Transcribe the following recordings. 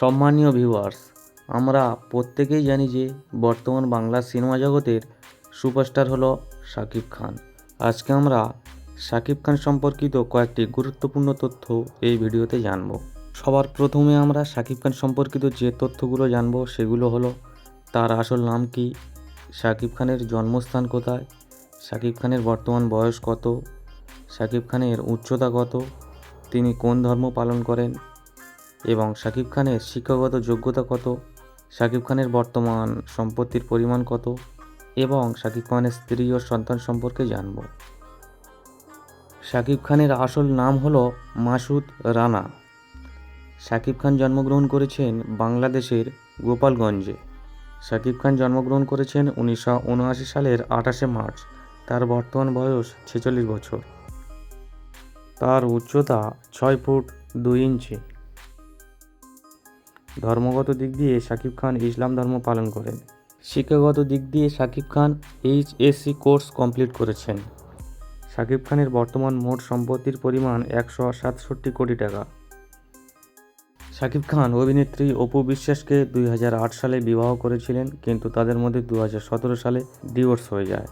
সম্মানীয় ভিউয়ার্স আমরা প্রত্যেকেই জানি যে বর্তমান বাংলা সিনেমা জগতের সুপারস্টার হলো শাকিব খান। আজকে আমরা শাকিব খান সম্পর্কিত কয়েকটি গুরুত্বপূর্ণ তথ্য এই ভিডিওতে জানব। সবার প্রথমে আমরা শাকিব খান সম্পর্কিত যে তথ্যগুলো জানব সেগুলো হলো, তার আসল নাম কি শাকিব খানের জন্মস্থান কোথায় শাকিব খানের বর্তমান বয়স কত শাকিব খানের উচ্চতা কত, তিনি কোন ধর্ম পালন করেন এবং শাকিব খানের শিক্ষাগত যোগ্যতা কত? শাকিব খানের বর্তমান সম্পত্তির পরিমাণ কত? এবং শাকিব খানের স্ত্রী ও সন্তান সম্পর্কে জানব। শাকিব খানের আসল নাম হলো মাসুদ রানা। শাকিব খান জন্মগ্রহণ করেছেন বাংলাদেশের গোপালগঞ্জে। শাকিব খান জন্মগ্রহণ করেছেন উনিশশো উনআশি সালের আঠাশে মার্চ। তার বর্তমান বয়স ছেচল্লিশ বছর। তার উচ্চতা ছয় ফুট দুই ইঞ্চি। ধর্মগত দিক দিয়ে শাকিব খান ইসলাম ধর্ম পালন করেন। শিক্ষাগত দিক দিয়ে Shakib Khan HSC course complete করেছেন। শাকিব খানের বর্তমান মোট সম্পত্তির পরিমাণ একশো সাতষট্টি কোটি টাকা। শাকিব খান অভিনেত্রী অপু বিশ্বাসকে দুই হাজার আট সালে বিবাহ করেছিলেন, কিন্তু তাদের মধ্যে দু হাজার সতেরো সালে ডিভোর্স হয়ে যায়।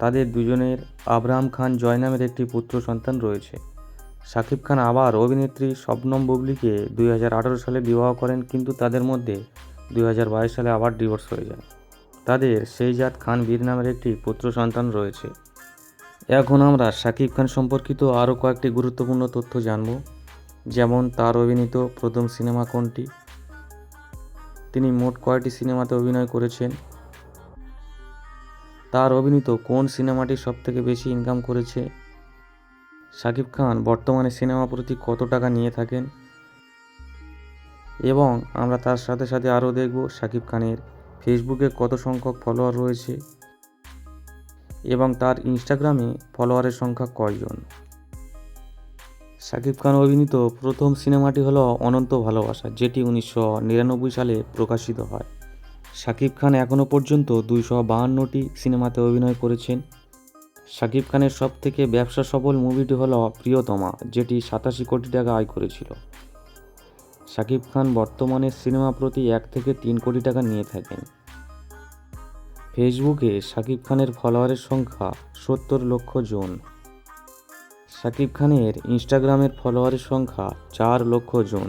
তাদের দুজনের আব্রাহাম খান জয় নামের একটি পুত্র সন্তান রয়েছে। শাকিব খান আবার অভিনেত্রী শবনম বুবলিকে দুই সালে বিবাহ করেন, কিন্তু তাদের মধ্যে দুই হাজার বাইশ সালে আবার ডিভোর্স হয়ে যায়। তাদের সেইজাদ খান বীর নামের একটি পুত্র সন্তান রয়েছে। এখন আমরা শাকিব খান সম্পর্কিত আরও কয়েকটি গুরুত্বপূর্ণ তথ্য জানব, যেমন তার অভিনীত প্রথম সিনেমা কোনটি, তিনি মোট কয়টি সিনেমাতে অভিনয় করেছেন, তার অভিনীত কোন সিনেমাটি সবথেকে বেশি ইনকাম করেছে শাকিব খান বর্তমানে সিনেমা প্রতি কত টাকা নিয়ে থাকেন? এবং আমরা তার সাথে সাথে আরও দেখব শাকিব খানের ফেসবুকে কত সংখ্যক ফলোয়ার রয়েছে এবং তার ইনস্টাগ্রামে ফলোয়ারের সংখ্যা কয়জন? শাকিব খান অভিনীত প্রথম সিনেমাটি হলো অনন্ত ভালোবাসা, যেটি উনিশশো নিরানব্বই সালে প্রকাশিত হয়। শাকিব খান এখনও পর্যন্ত দুইশো বাহান্নটি সিনেমাতে অভিনয় করেছেন। শাকিব খানের সব থেকে ব্যবসা সফল মুভিটি হলো প্রিয়তমা, যেটি সাতাশি কোটি টাকা আয় করেছিল। শাকিব খান বর্তমানে সিনেমা প্রতি এক থেকে তিন কোটি টাকা নিয়ে থাকেন। ফেসবুকে শাকিব খানের ফলোয়ারের সংখ্যা সত্তর লক্ষ জন। শাকিব খানের ইনস্টাগ্রামের ফলোয়ারের সংখ্যা চার লক্ষ জন।